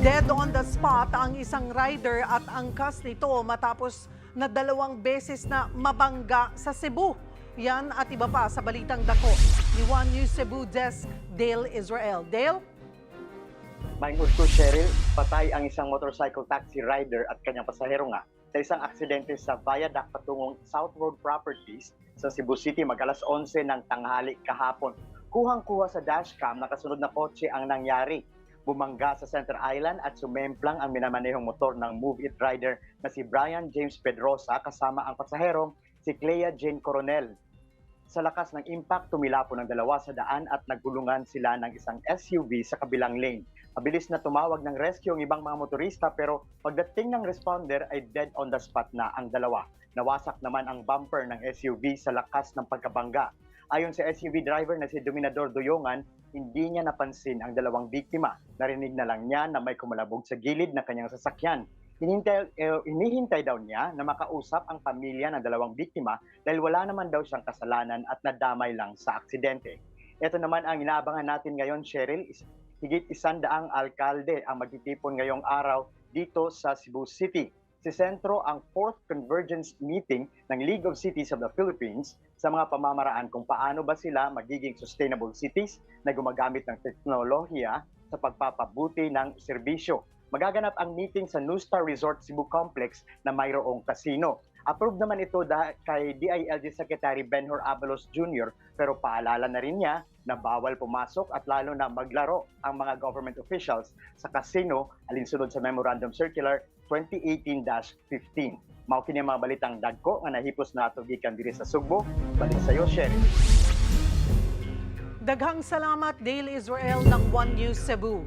Dead on the spot ang isang rider at angkas nito matapos na dalawang beses na mabangga sa Cebu. Yan at iba pa sa Balitang Dako ni One News Cebu Desk Dale Israel. Dale? Maingod ko, Cheryl, patay ang isang motorcycle taxi rider at kanyang pasahero nga sa isang aksidente sa viaduct patungong South Road Properties sa Cebu City mag-alas 11 ng tanghali kahapon. Kuhang-kuha sa dashcam na kasunod na kotse ang nangyari. Bumangga sa Center Island at sumemplang ang minamanehong motor ng Move It rider na si Brian James Pedrosa kasama ang pasahero si Clea Jane Coronel. Sa lakas ng impact, tumilapon ang dalawa sa daan at nagulungan sila ng isang SUV sa kabilang lane. Mabilis na tumawag ng rescue ang ibang mga motorista pero pagdating ng responder ay dead on the spot na ang dalawa. Nawasak naman ang bumper ng SUV sa lakas ng pagkabangga. Ayon sa SUV driver na si Dominador Doyongan, hindi niya napansin ang dalawang biktima. Narinig na lang niya na may kumalabog sa gilid ng kanyang sasakyan. Hinintay, eh, hinihintay daw niya na makausap ang pamilya ng dalawang biktima dahil wala naman daw siyang kasalanan at nadamay lang sa aksidente. Ito naman ang inaabangan natin ngayon, Cheryl. Higit isandaang alkalde ang magtitipon ngayong araw dito sa Cebu City. Si sentro ang 4th Convergence Meeting ng League of Cities of the Philippines sa mga pamamaraan kung paano ba sila magiging sustainable cities na gumagamit ng teknolohiya sa pagpapabuti ng serbisyo. Magaganap ang meeting sa New Star Resort Cebu Complex na mayroong casino. Approved naman ito da- kay DILG Secretary Benhur Abalos Jr. pero paalala na rin niya na bawal pumasok at lalo na maglaro ang mga government officials sa casino alinsunod sa Memorandum Circular 2018-15. Mao kini mga balitang dagko nga nahipos na ato gikan diri sa Sugbo. Balik sa iyo, Sherry. Daghang salamat Dale Israel ng One News Cebu.